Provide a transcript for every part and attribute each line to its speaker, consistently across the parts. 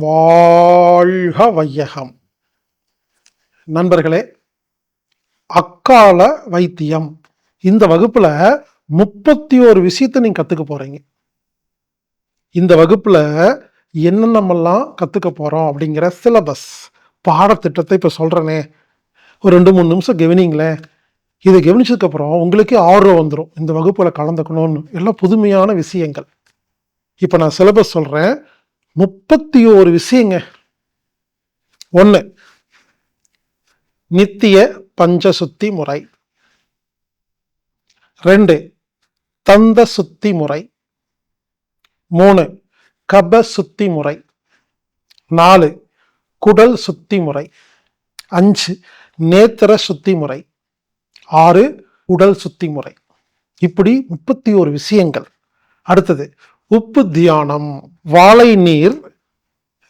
Speaker 1: வாழ்க வையகம். நண்பர்களே அக்கால வைத்தியம். இந்த வகுப்புல முப்பத்தி ஒரு விஷயத்தை நீங்க கத்துக்க போறீங்க. இந்த வகுப்புல என்னென்னமெல்லாம் கத்துக்க போறோம் அப்படிங்கிற சிலபஸ் பாடத்திட்டத்தை இப்போ சொல்றேனே. ஒரு ரெண்டு மூணு நிமிஷம் கவனிங்களேன் இதை கவனிச்சதுக்கப்புறம் உங்களுக்கே ஆர்வம் வந்துடும் இந்த வகுப்பில் கலந்துக்கணும்னு. எல்லாம் புதுமையான விஷயங்கள். இப்போ நான் சிலபஸ் சொல்கிறேன் முப்பத்தி ஓரு விஷயங்க. ஒன்று நித்திய பஞ்சசுத்தி முறை. ரெண்டு தந்த சுத்தி முறை. மூணு கப சுத்தி முறை. நாலு குடல் சுத்தி முறை. அஞ்சு நேத்திர சுத்தி முறை. ஆறு உடல் சுத்தி முறை. இப்படி முப்பத்தி ஒரு விஷயங்கள். அடுத்தது உப்பு தியானம் வாழை நீர்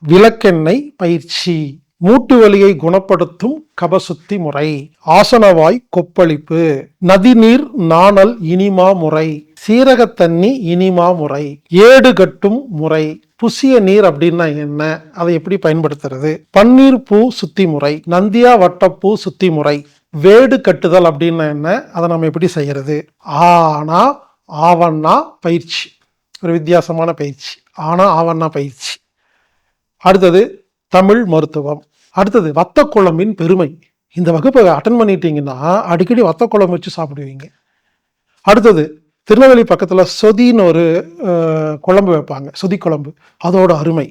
Speaker 1: விளக்கெண்ணெய் பயிற்சி மூட்டு வலியை குணப்படுத்தும் கபசுத்தி முறை ஆசனவாய் கொப்பளிப்பு நதிநீர் நாணல் இனிமா முறை சீரக தண்ணி இனிமா முறை ஏடு கட்டும் முறை புசிய நீர் அப்படின்னா என்ன? அதை எப்படி பயன்படுத்துறது? பன்னீர் பூ சுத்தி முறை நந்தியா வட்டப்பூ சுத்தி முறை வேடு கட்டுதல் அப்படின்னா என்ன? அதை நம்ம எப்படி செய்யறது? ஆனா ஆவண்ணா பயிற்சி. ஒரு வித்தியாசமான பயிற்சி. ஆனா ஆவண்ணா பயிற்சி. அடுத்தது தமிழ் மருத்துவம். அடுத்தது வத்தக்குழம்பின் பெருமை. இந்த வகுப்பை அட்டன் பண்ணிட்டீங்கன்னா அடிக்கடி வத்த குழம்பு வச்சு சாப்பிடுவீங்க. அடுத்தது திருநெல்வேலி பக்கத்தில் சொதின்னு ஒரு குழம்பு வைப்பாங்க. சொதி குழம்பு. அதோட அருமை.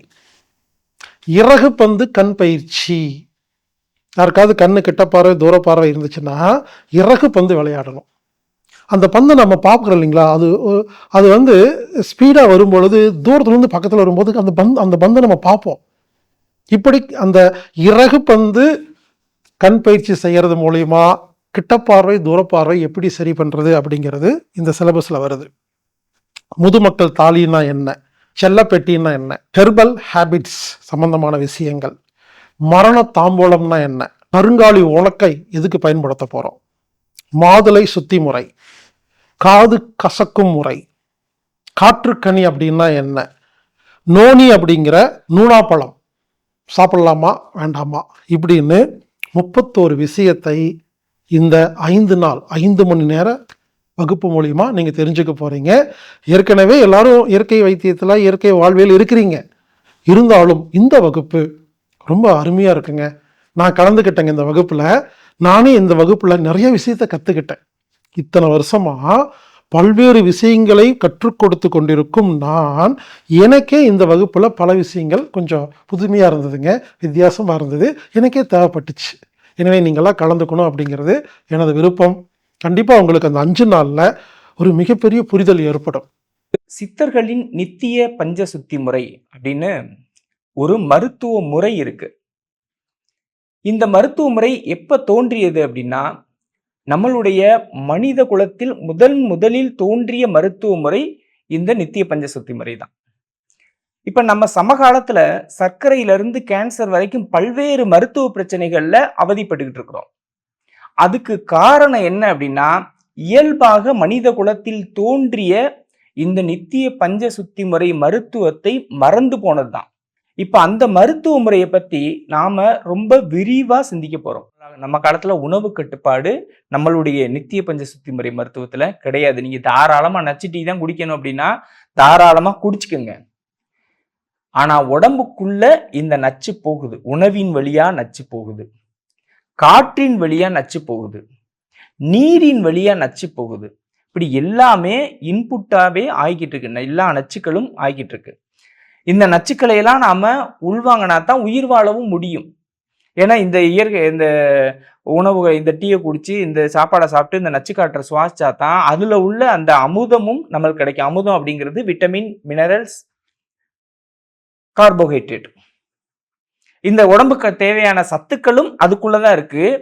Speaker 1: இறகு பந்து கண் பயிற்சி. யாருக்காவது கண்ணு கிட்ட பார்வை தூர பார்வை இருந்துச்சுன்னா இறகு பந்து விளையாடணும். அந்த பந்தை நம்ம பார்க்குறோம் இல்லைங்களா? அது அது வந்து ஸ்பீடாக வரும்பொழுது தூரத்துலேருந்து பக்கத்தில் வரும்போது அந்த பந்து அந்த பந்தை நம்ம பார்ப்போம். இப்படி அந்த இறகு பந்து கண் பயிற்சி செய்கிறது மூலயமா கிட்டப்பார்வை தூரப்பார்வை எப்படி சரி பண்ணுறது அப்படிங்கிறது இந்த சிலபஸில் வருது. முதுமக்கள் தாலின்னா என்ன? செல்லப்பெட்டின்னா என்ன? ஹெர்பல் ஹேபிட்ஸ் சம்பந்தமான விஷயங்கள். மரண தாம்பூலம்னா என்ன? கருங்காலி உலக்கை எதுக்கு பயன்படுத்த போகிறோம் மாதுளை சுத்தி முறை காது கசக்கும் முறை. காற்றுக்கனி அப்படின்னா என்ன? நோனி அப்படிங்கிற நூனாப்பழம் சாப்பிடலாமா? வேண்டாமா? இப்படின்னு முப்பத்தோரு விஷயத்தை இந்த ஐந்து நாள் ஐந்து மணி நேர வகுப்பு மூலியமா நீங்க தெரிஞ்சுக்க போறீங்க. ஏற்கனவே எல்லாரும் இயற்கை வைத்தியத்தில் இயற்கை வாழ்வியல் இருக்கிறீங்க. இருந்தாலும் இந்த வகுப்பு ரொம்ப அருமையா இருக்குங்க. நான் கலந்துக்கிட்டேங்க இந்த வகுப்புல. நானே இந்த வகுப்புல நிறைய விஷயத்த கத்துக்கிட்டேன். இத்தனை வருஷமா பல்வேறு விஷயங்களை கற்றுக் கொடுத்து கொண்டிருக்கும் நான் எனக்கே இந்த வகுப்பில் பல விஷயங்கள் கொஞ்சம் புதுமையாக இருந்ததுங்க வித்தியாசமாக இருந்தது எனக்கே தேவைப்பட்டுச்சு. எனவே நீங்களாம் கலந்துக்கணும் அப்படிங்கிறது எனது விருப்பம். கண்டிப்பாக உங்களுக்கு அந்த அஞ்சு நாளில் ஒரு மிகப்பெரிய புரிதல் ஏற்படும்.
Speaker 2: சித்தர்களின் நித்திய பஞ்ச சுத்தி முறை அப்படின்னு ஒரு மருத்துவ முறை இருக்கு. இந்த மருத்துவ முறை எப்போ தோன்றியது அப்படின்னா நம்மளுடைய மனித குலத்தில் முதன் முதலில் தோன்றிய மருத்துவ முறை இந்த நித்திய பஞ்ச சுத்தி முறை தான். இப்போ நம்ம சமகாலத்துல சர்க்கரையிலிருந்து கேன்சர் வரைக்கும் பல்வேறு மருத்துவ பிரச்சனைகள்ல அவதிப்பட்டுக்கிட்டு இருக்கிறோம். அதுக்கு காரணம் என்ன அப்படின்னா இயல்பாக மனித குலத்தில் தோன்றிய இந்த நித்திய பஞ்ச சுத்தி முறை மருத்துவத்தை மறந்து போனதுதான். இப்போ அந்த மருத்துவ முறையை பற்றி நாம் ரொம்ப விரிவாக சிந்திக்க போகிறோம் நம்ம காலத்தில் உணவு கட்டுப்பாடு நம்மளுடைய நித்திய பஞ்ச சுத்தி முறை மருத்துவத்தில் கிடையாது. நீங்கள் தாராளமாக நச்சு டீ தான் குடிக்கணும் அப்படின்னா தாராளமாக குடிச்சுக்கோங்க. ஆனால் உடம்புக்குள்ள இந்த நச்சு போகுது. உணவின் வழியாக நச்சு போகுது. காற்றின் வழியாக நச்சு போகுது. நீரின் வழியாக நச்சு போகுது. இப்படி எல்லாமே இன்புட்டாகவே ஆகிக்கிட்டு இருக்கு. எல்லா நச்சுக்களும் ஆகிக்கிட்டு இருக்கு. இந்த நச்சுக்களை எல்லாம் உள்வாங்கினா தான் உயிர் வாழவும் முடியும். ஏன்னா இந்த இயற்கை இந்த உணவுகள் இந்த டீயை குடித்து இந்த சாப்பாடை சாப்பிட்டு இந்த நச்சு காற்றை சுவாசிச்சா தான் அதில் உள்ள அந்த அமுதமும் நம்மளுக்கு கிடைக்கும். அமுதம் அப்படிங்கிறது விட்டமின் மினரல்ஸ் கார்போஹைட்ரேட் இந்த உடம்புக்கு தேவையான சத்துக்களும் அதுக்குள்ளே தான் இருக்குது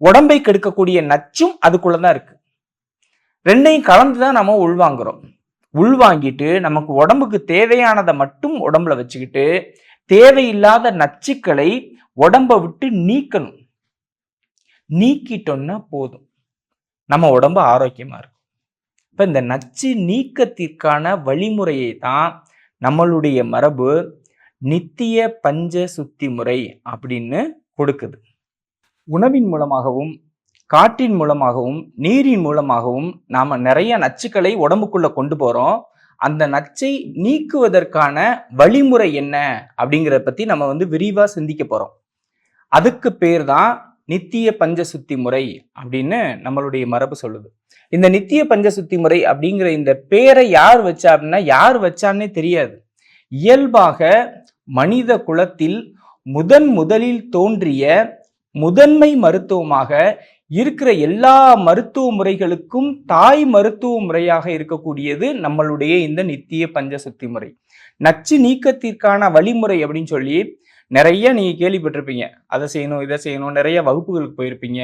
Speaker 2: உடம்பை கெடுக்கக்கூடிய நச்சும் அதுக்குள்ளே தான் இருக்குது ரெண்டையும் கலந்து தான் நம்ம உள்வாங்குறோம். உள்வாங்கிட்டு நமக்கு உடம்புக்கு தேவையானதை மட்டும் உடம்புல வச்சுக்கிட்டு தேவையில்லாத நச்சுக்களை உடம்பை விட்டு நீக்கணும். நீக்கிட்டோம்னா போதும். நம்ம உடம்பு ஆரோக்கியமாக இருக்கும். இப்போ இந்த நச்சு நீக்கத்திற்கான வழிமுறையை தான் நம்மளுடைய மரபு நித்திய பஞ்ச சுத்தி முறை அப்படின்னு கொடுக்குது. உணவின் மூலமாகவும் காற்றின் மூலமாகவும் நீரின் மூலமாகவும் நாம் நிறைய நச்சுக்களை உடம்புக்குள்ளே கொண்டு போகிறோம் அந்த நச்சை நீக்குவதற்கான வழிமுறை என்ன? அப்படிங்கிறத பற்றி நம்ம வந்து விரிவாக சிந்திக்க போகிறோம் அதுக்கு பேர் தான் நித்திய பஞ்ச சுத்தி முறை அப்படின்னு நம்மளுடைய மரபு சொல்லுது. இந்த நித்திய பஞ்ச சுத்தி முறை அப்படிங்கிற இந்த பேரை யார் வச்சா அப்படின்னா யார் வச்சான்னே தெரியாது. இயல்பாக மனித குலத்தில் முதன் முதலில் தோன்றிய முதன்மை மருத்துவமாக இருக்கிற எல்லா மருத்துவ முறைகளுக்கும் தாய் மருத்துவ முறையாக இருக்கக்கூடியது நம்மளுடைய இந்த நித்திய பஞ்ச சுத்தி முறை. நச்சு நீக்கத்திற்கான வழிமுறை அப்படின்னு சொல்லி நிறைய நீங்கள் கேள்விப்பட்டிருப்பீங்க. அதை செய்யணும் இதை செய்யணும் நிறைய வகுப்புகளுக்கு போயிருப்பீங்க.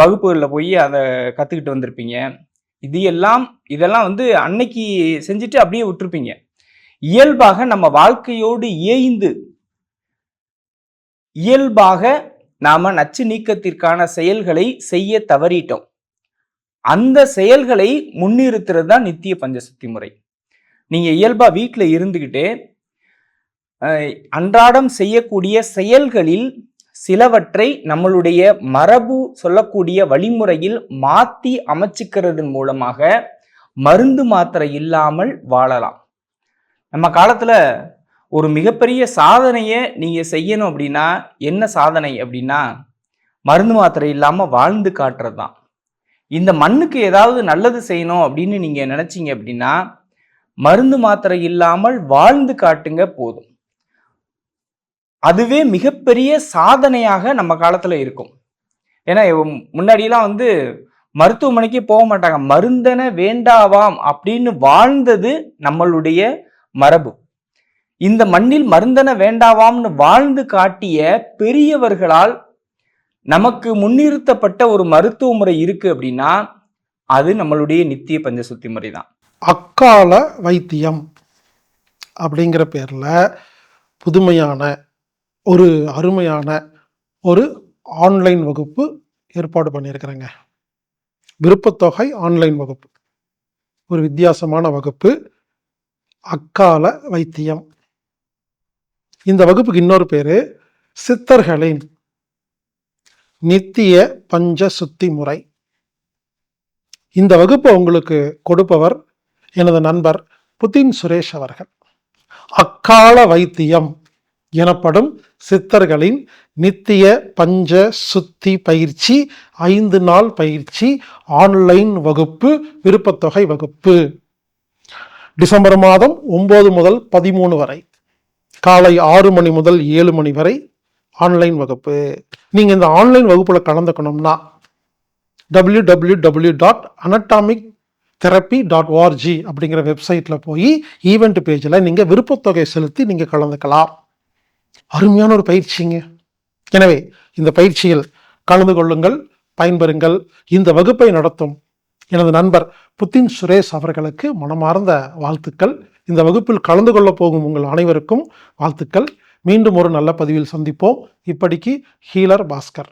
Speaker 2: வகுப்புகளில் போய் அதை கற்றுக்கிட்டு வந்திருப்பீங்க. இது எல்லாம் இதெல்லாம் வந்து அன்னைக்கு செஞ்சுட்டு அப்படியே விட்டுருப்பீங்க. இயல்பாக நம்ம வாழ்க்கையோடு ஏய்ந்து இயல்பாக நாம நச்சு நீக்கத்திற்கான செயல்களை செய்ய தவறிட்டோம். அந்த செயல்களை முன்னிறுத்துறது தான் நித்திய பஞ்சசக்தி முறை. நீங்க இயல்பா வீட்டில் இருந்துக்கிட்டே அன்றாடம் செய்யக்கூடிய செயல்களில் சிலவற்றை நம்மளுடைய மரபு சொல்லக்கூடிய வழிமுறையில் மாத்தி அமைச்சிக்கிறதன் மூலமாக மருந்து மாத்திரை இல்லாமல் வாழலாம். நம்ம காலத்துல ஒரு மிகப்பெரிய சாதனையை நீங்கள் செய்யணும் அப்படின்னா என்ன சாதனை அப்படின்னா மருந்து மாத்திரை இல்லாமல் வாழ்ந்து காட்டுறது தான். இந்த மண்ணுக்கு ஏதாவது நல்லது செய்யணும் அப்படின்னு நீங்கள் நினச்சிங்க அப்படின்னா மருந்து மாத்திரை இல்லாமல் வாழ்ந்து காட்டுங்க போதும். அதுவே மிகப்பெரிய சாதனையாக நம்ம காலத்தில் இருக்கும். ஏன்னா முன்னாடியெல்லாம் வந்து மருத்துவமனைக்கு போக மாட்டாங்க. மருந்தன வேண்டாவாம் அப்படின்னு வாழ்ந்தது நம்மளுடைய மரபு. இந்த மண்ணில் மருந்தன வேண்டாவாம்னு வாழ்ந்து காட்டிய பெரியவர்களால் நமக்கு முன்னிறுத்தப்பட்ட ஒரு மருத்துவ முறை இருக்கு அப்படின்னா அது நம்மளுடைய நித்திய பஞ்சசுத்தி முறை தான்.
Speaker 1: அக்கால வைத்தியம் அப்படிங்கிற பேரில் புதுமையான ஒரு அருமையான ஒரு ஆன்லைன் வகுப்பு ஏற்பாடு பண்ணியிருக்கிறேங்க. விருப்பத்தொகை ஆன்லைன் வகுப்பு. ஒரு வித்தியாசமான வகுப்பு. அக்கால வைத்தியம். இந்த வகுப்புக்கு இன்னொரு பேர் சித்தர்களின் நித்திய பஞ்ச சுத்தி முறை. இந்த வகுப்பை உங்களுக்கு கொடுப்பவர் எனது நண்பர் புதின் சுரேஷ் அவர்கள். அக்கால வைத்தியம் எனப்படும் சித்தர்களின் நித்திய பஞ்ச சுத்தி பயிற்சி ஐந்து நாள் பயிற்சி ஆன்லைன் வகுப்பு விருப்பத்தொகை வகுப்பு. டிசம்பர் மாதம் ஒன்பது முதல் பதிமூணு வரை. காலை ஆறு மணி முதல் ஏழு மணி வரை ஆன்லைன் வகுப்பு. நீங்கள் இந்த ஆன்லைன் வகுப்பில் கலந்துக்கணும்னா W W W dot anatomic therapy dot ORG அப்படிங்கிற வெப்சைட்டில் போய் ஈவெண்ட் பேஜில் நீங்கள் விருப்பத்தொகை செலுத்தி நீங்கள் கலந்துக்கலாம். அருமையான ஒரு பயிற்சிங்க. எனவே இந்த பயிற்சியில் கலந்து கொள்ளுங்கள் பயன்பெறுங்கள். இந்த வகுப்பை நடத்தும் எனது நண்பர் புத்தின் சுரேஷ் அவர்களுக்கு மனமார்ந்த வாழ்த்துக்கள். இந்த வகுப்பில் கலந்து கொள்ள போகும் உங்கள் அனைவருக்கும் வாழ்த்துக்கள். மீண்டும் ஒரு நல்ல பதிவில் சந்திப்போம். இப்படிக்கு ஹீலர் பாஸ்கர்.